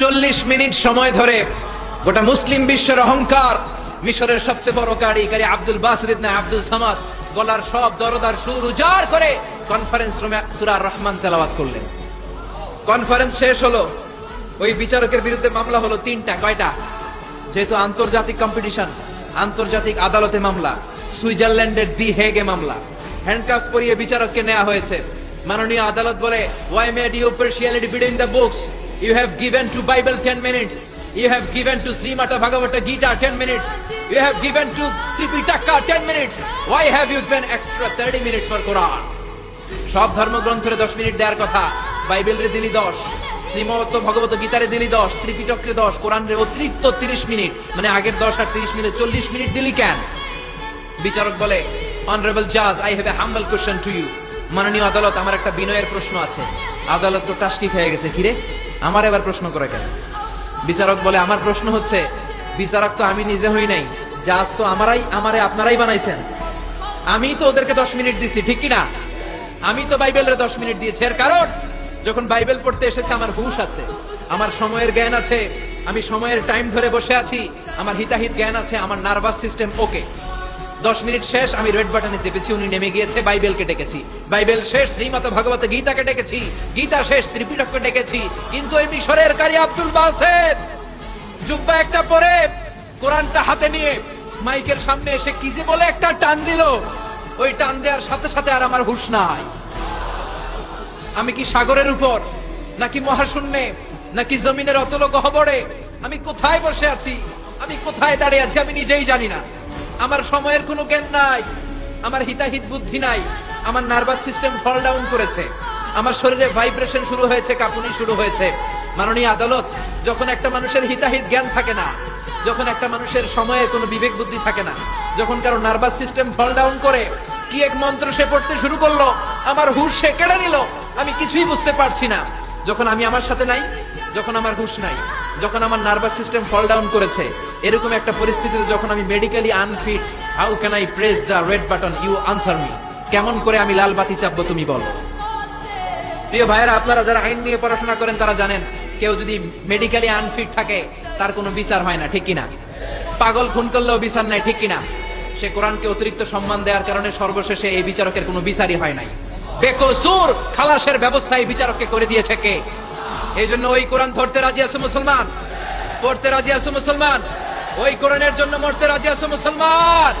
চল্লিশ মিনিট সময় ধরে গোটা মুসলিম বিশ্বের অহংকার, মিশরের সবচেয়ে বড় কারি কারি আব্দুল বাসির ইবনে আব্দুল সামাদ গলার সব দরদার সুর উজাড় করে কনফারেন্স রুমে সূরা রহমান তেলাওয়াত করলেন। কনফারেন্স শেষ হলো। ওই বিচারকের বিরুদ্ধে মামলা হলো তিনটা, কয়টা? যেহেতু আন্তর্জাতিক কম্পিটিশন আন্তর্জাতিক আদালতে মামলা, সুইজারল্যান্ডের দি হেগে মামলা। হ্যান্ডকাফ পরিয়ে বিচারককে নেওয়া হয়েছে। মাননীয় আদালত বলে why made you partiality between the books you have given to Bible 10 minutes you have given to Srimad Bhagavad Gita 10 minutes you have given to Tripitaka 10 minutes why have you given extra 30 minutes for Quran সব ধর্মগ্রন্থরে দশ minute দেওয়ার কথা। বাইবেলরে দিলি দশ শ্রীমত ভগবত গীতারে দিলি দশ, ত্রিপিটকরে দশ, কোরআনের অতিরিক্ত তিরিশ মিনিট। মানে আগের দশ আর তিরিশ মিনিট চল্লিশ মিনিট দিলি কেন? বিচারক বলে অনারেবল জাজ I have a humble question to you মাননীয় আদালত, আমার একটা বিনয়ের প্রশ্ন আছে। আদালত তো টাস্কি খেয়ে গেছে কিরে আমার এবার প্রশ্ন করে কেন? বিচারক বলে, আমার প্রশ্ন হচ্ছে, বিচারক তো আমি নিজে হই নাই। জাজ তো আমারাই, আমারে আপনারাই বানাইছেন। আমি তো ওদেরকে দশ মিনিট দিছি, ঠিক কি না আমি তো বাইবেলের দশ মিনিট দিয়েছি। এর কারণ, যখন বাইবেল পড়তে এসেছে, আমার হুশ আছে, আমার সময়ের জ্ঞান আছে, আমি সময়ের টাইম ধরে বসে আছি, আমার হিতাহিত জ্ঞান আছে, আমার নার্ভাস সিস্টেম ওকে। দশ মিনিট শেষ, আমি রেড বাটনে চেপেছি, উনি নেমে গিয়েছে, বাইবেলকে ডেকেছি। বাইবেল শেষ শ্রীমত ভগবত গীতাকে ডেকেছি। গীতা শেষ, ত্রিপিটককে ডেকেছি। কিন্তু এই মিশরের কারি আব্দুল বাসেদ, জুব্বা একটা পরে, কোরআনটা হাতে নিয়ে মাইকের সামনে এসে কি যে বলে একটা টান দিল। ওই টান দেওয়ার সাথে সাথে আর আমার হুশ নাই। আমি কি সাগরের উপর, নাকি মহাশূন্যে, নাকি জমিনের অতল গহবরে আমি কোথায় বসে আছি? আমি কোথায় দাঁড়িয়ে আছি? আমি নিজেই জানি না। আমার সময়ের কোনো জ্ঞান নাই। আমার হিতাহিত বুদ্ধি নাই। আমার নার্ভাস সিস্টেম ফল ডাউন করেছে। আমার শরীরে ভাইব্রেশন শুরু হয়েছে, কাঁপুনি শুরু হয়েছে। মাননীয় আদালত, যখন একটা মানুষের হিতাহিত জ্ঞান থাকে না, যখন একটা মানুষের সময়ে কোনো বিবেক বুদ্ধি থাকে না, যখন কারও নার্ভাস সিস্টেম ফল ডাউন করে, কি এক মন্ত্র সে পড়তে শুরু করল? আমার হুশ সে কেড়ে নিল। আমি কিছুই বুঝতে পারছি না। যখন আমি আমার সাথে নাই, যখন আমার হুশ নাই, যখন আমার নার্ভাস সিস্টেম ফল ডাউন করেছে, এরকম একটা পরিস্থিতিতে যখন আমি medically unfit how can I press the red button you answer me কেমন করে আমি লাল বাতি চাপবো তুমি বলো। প্রিয় ভাইয়েরা, আপনারা যারা আইন নিয়ে পড়াশোনা করেন, তারা জানেন, কেউ যদি মেডিকেলি আনফিট থাকে, তার কোনো বিচার হয় না, ঠিক কিনা? পাগল খুন করলেও বিচার নাই, ঠিক কিনা? সে কোরআনকে অতিরিক্ত সম্মান দেওয়ার কারণে সর্বশেষে এই বিচারকের কোনো বিচারই হয় নাই। বেকসুর খালাসের ব্যবস্থা এই বিচারককে করে দিয়েছে কে? এই জন্য ওই কোরআন ধরতে রাজি আছে মুসলমান? পড়তে রাজি আছে মুসলমান? ওই কোরআনের জন্য মরতে রাজি আছে মুসলমান?